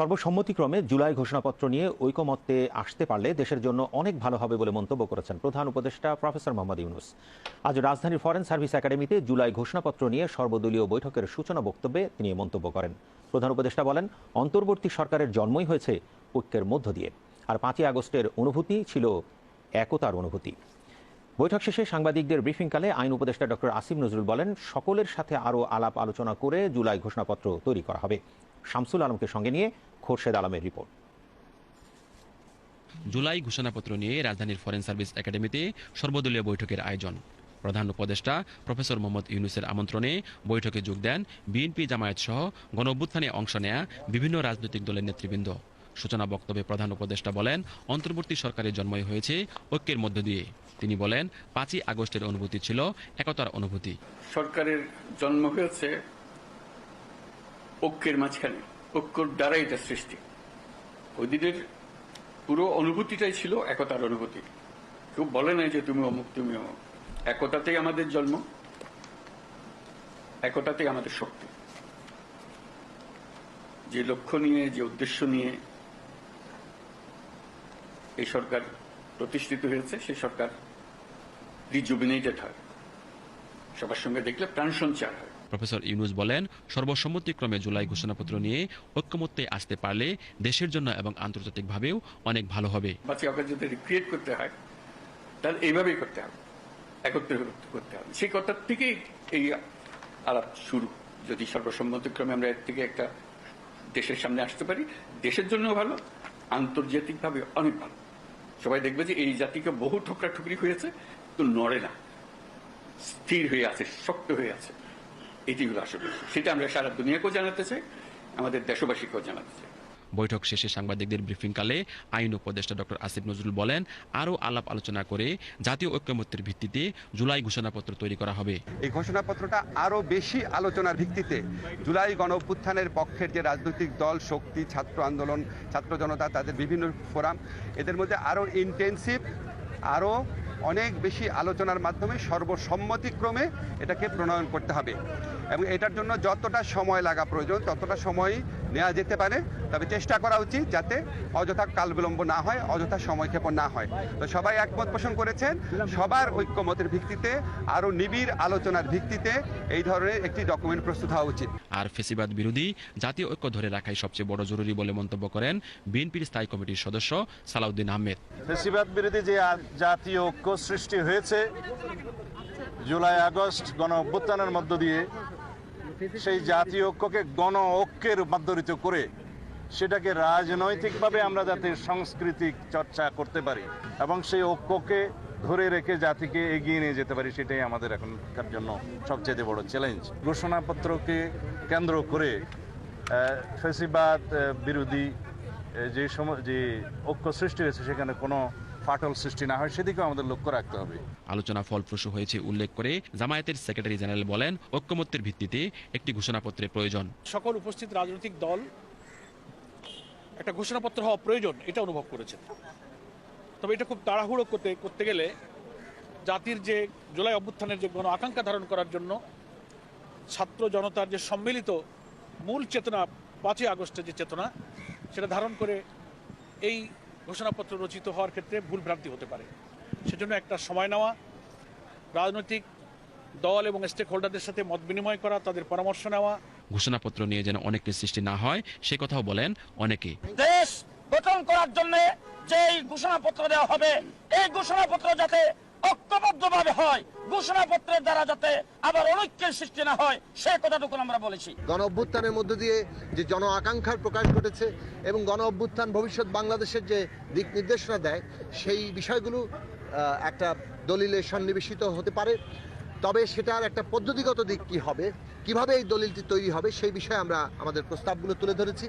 সর্বসম্মতিক্রমে জুলাই ঘোষণাপত্র নিয়ে ঐকমত্যে আসতে পারলে দেশের জন্য অনেক ভালো হবে বলে মন্তব্য করেছেন প্রধান উপদেষ্টা প্রফেসর মোহাম্মদ ইউনুস। আজ রাজধানীর ফরেন সার্ভিস একাডেমিতে জুলাই ঘোষণাপত্র নিয়ে সর্বদলীয় বৈঠকের সূচনা বক্তব্যে তিনি মন্তব্য করেন। প্রধান উপদেষ্টা বলেন, অন্তর্বর্তী সরকারের জন্মই হয়েছে ঐক্যের মধ্য দিয়ে, আর পাঁচই আগস্টের অনুভূতি ছিল একতার অনুভূতি। বৈঠক শেষে সাংবাদিকদের ব্রিফিংকালে আইন উপদেষ্টা ডক্টর আসিম নজরুল বলেন, সকলের সাথে আরও আলাপ আলোচনা করে জুলাই ঘোষণাপত্র তৈরি করা হবে। শামসুল আলমকে সঙ্গে নিয়ে খোরশেদ আলমের রিপোর্ট। জুলাই ঘোষণাপত্র নিয়ে রাজধানীর ফরেন সার্ভিস একাডেমিতে সর্বদলীয় বৈঠকের আয়োজন। প্রধান উপদেষ্টা প্রফেসর মোহাম্মদ ইউনুসের আমন্ত্রণে বৈঠকে যোগ দেন বিএনপি জামায়াত সহ গণ অভ্যুত্থানে অংশ নেয়া বিভিন্ন রাজনৈতিক দলের নেতৃবৃন্দ। সূচনা বক্তব্যে প্রধান উপদেষ্টা বলেন অন্তর্বর্তী সরকারের জন্মই হয়েছে ঐক্যের মধ্য দিয়ে। তিনি বলেন পাঁচই আগস্টের অনুভূতি ছিল একতার অনুভূতি। সরকারের জন্ম হয়েছে ঐক্যের মাঝখানে। ঐক্যর দ্বারাই এটা সৃষ্টি। ওই দিনের পুরো অনুভূতিটাই ছিল একতার অনুভূতি। কেউ বলে নাই যে তুমি অমুক তুমি অমুক। একতাতেই আমাদের জন্ম, একতাতেই আমাদের শক্তি। যে লক্ষ্য নিয়ে, যে উদ্দেশ্য নিয়ে এই সরকার প্রতিষ্ঠিত হয়েছে, সেই সরকার রিজুবিনেটেড হয়। সবার সঙ্গে দেখলে প্রাণ সঞ্চার হয়। প্রফেসর ইউনুস বলেন, সর্বসম্মতিক্রমে জুলাই ঘোষণাপত্র নিয়ে ঐক্যমত্যে আসতে পারলে দেশের জন্য এবং আন্তর্জাতিকভাবেও অনেক ভালো হবে। যদি রিক্রিয়েট করতে হয়, তাহলে এইভাবেই করতে হবে। একত্রে করতে হবে। সেই কথার থেকেই এই আলাপ শুরু। যদি সর্বসম্মতিক্রমে আমরা এর থেকে একটা দেশের সামনে আসতে পারি, দেশের জন্য ভালো আন্তর্জাতিকভাবে অনেক ভালো। সবাই দেখবে যে এই জাতিকে বহু ঠোকরা ঠুকরি হয়েছে তো নড়ে না। স্থির হয়ে আছে, শক্ত হয়ে আছে। এটি হলো আসলে সেটা আমরা সারা দুনিয়াকেও জানাতে চাই আমাদের দেশবাসীকেও জানাতে চাই। বৈঠক শেষে সাংবাদিকদের ব্রিফিংকালে আইন উপদেষ্টা ডক্টর আসিফ নজরুল বলেন আরও আলাপ আলোচনা করে জাতীয় ঐক্যমত্যের ভিত্তিতে জুলাই ঘোষণাপত্র তৈরি করা হবে। এই ঘোষণাপত্রটা আরও বেশি আলোচনার ভিত্তিতে জুলাই গণ অভ্যুত্থানের পক্ষের যে রাজনৈতিক দল শক্তি ছাত্র আন্দোলন ছাত্র জনতা তাদের বিভিন্ন ফোরাম এদের মধ্যে আরও ইন্টেন্সিভ আরও অনেক বেশি আলোচনার মাধ্যমে সর্বসম্মতিক্রমে এটাকে প্রণয়ন করতে হবে। এবং এটার জন্য যতটা সময় লাগা প্রয়োজন ততটা সময় নেওয়া যেতে পারে। তবে চেষ্টা করা উচিত যাতে অযথা কাল বিলম্ব না হয় অযথা সময়ক্ষেপণ না হয়। তো সবাই একমত পোষণ করেছেন সবার ঐক্যমতের ভিত্তিতে আরও নিবিড় আলোচনার ভিত্তিতে এই ধরনের একটি ডকুমেন্ট প্রস্তুত হওয়া উচিত। আর ফেসিবাদ বিরোধী জাতীয় ঐক্য ধরে রাখাই সবচেয়ে বড় জরুরি বলে মন্তব্য করেন বিএনপির স্থায়ী কমিটির সদস্য সালাউদ্দিন আহমেদ। ফেসিবাদ বিরোধী যে জাতীয় ঐক্য সৃষ্টি হয়েছে। জুলাই আগস্ট গণ অভ্যুত্থানের মধ্য দিয়ে সেই জাতীয় ঐক্যকে গণ ঐক্যে রূপান্তরিত করে সেটাকে রাজনৈতিকভাবে আমরা যাতে সাংস্কৃতিক চর্চা করতে পারি এবং সেই ঐক্যকে ধরে রেখে জাতিকে এগিয়ে নিয়ে যেতে পারি, সেটাই আমাদের এখনকার জন্য সবচেয়ে বড় চ্যালেঞ্জ ঘোষণাপত্রকে কেন্দ্র করে ফেসিবাদ বিরোধী যে সময় যে ঐক্য সৃষ্টি হয়েছে, সেখানে কোনো ফাটল সৃষ্টি না হয় সেদিকেও আমাদের লক্ষ্য রাখতে হবে। আলোচনা ফলপ্রসূ হয়েছে উল্লেখ করে জামায়াতের সেক্রেটারি জেনারেল বলেন ঐক্যমত্যের ভিত্তিতে একটি ঘোষণাপত্রের প্রয়োজন। সকল উপস্থিত রাজনৈতিক দল একটা ঘোষণাপত্র হওয়া প্রয়োজন এটা অনুভব করেছেন। তবে এটা খুব তাড়াহুড়ো করতে করতে গেলে জাতির যে জুলাই অভ্যুত্থানের যে গণ আকাঙ্ক্ষা ধারণ করার জন্য ছাত্র জনতার যে সম্মিলিত মূল চেতনা পাঁচই আগস্টের যে চেতনা সেটা ধারণ করে এই ঘোষণাপত্র রচিত হওয়ার ক্ষেত্রে ভুল ভ্রান্তি হতে পারে। সেজন্য একটা সময় নেওয়া রাজনৈতিক দল এবং স্টেক হোল্ডারদের সাথে মত বিনিময় করা তাদের পরামর্শ নেওয়া। ঘোষণাপত্র নিয়ে যেন অনেকের সৃষ্টি না হয় সে কথাও বলেন অনেকে। দেশ গঠন করার জন্য যে ঘোষণাপত্র দেওয়া হবে এই ঘোষণাপত্র যাতে ঐক্যবদ্ধভাবে হয়, ঘোষণাপত্রের দ্বারা যাতে আবার অনৈক্যের সৃষ্টি না হয়, সে কথাটুকু আমরা বলেছি। গণ অভ্যুত্থানের মধ্য দিয়ে যে জন আকাঙ্ক্ষার প্রকাশ ঘটেছে এবং গণ অভ্যুত্থান ভবিষ্যৎ বাংলাদেশের যে দিক নির্দেশনা দেয়, সেই বিষয়গুলো একটা দলিলে সন্নিবেশিত হতে পারে। তবে সেটার একটা পদ্ধতিগত দিক কি হবে, কীভাবে এই দলিলটি তৈরি হবে, সেই বিষয়ে আমরা আমাদের প্রস্তাবগুলো তুলে ধরেছি।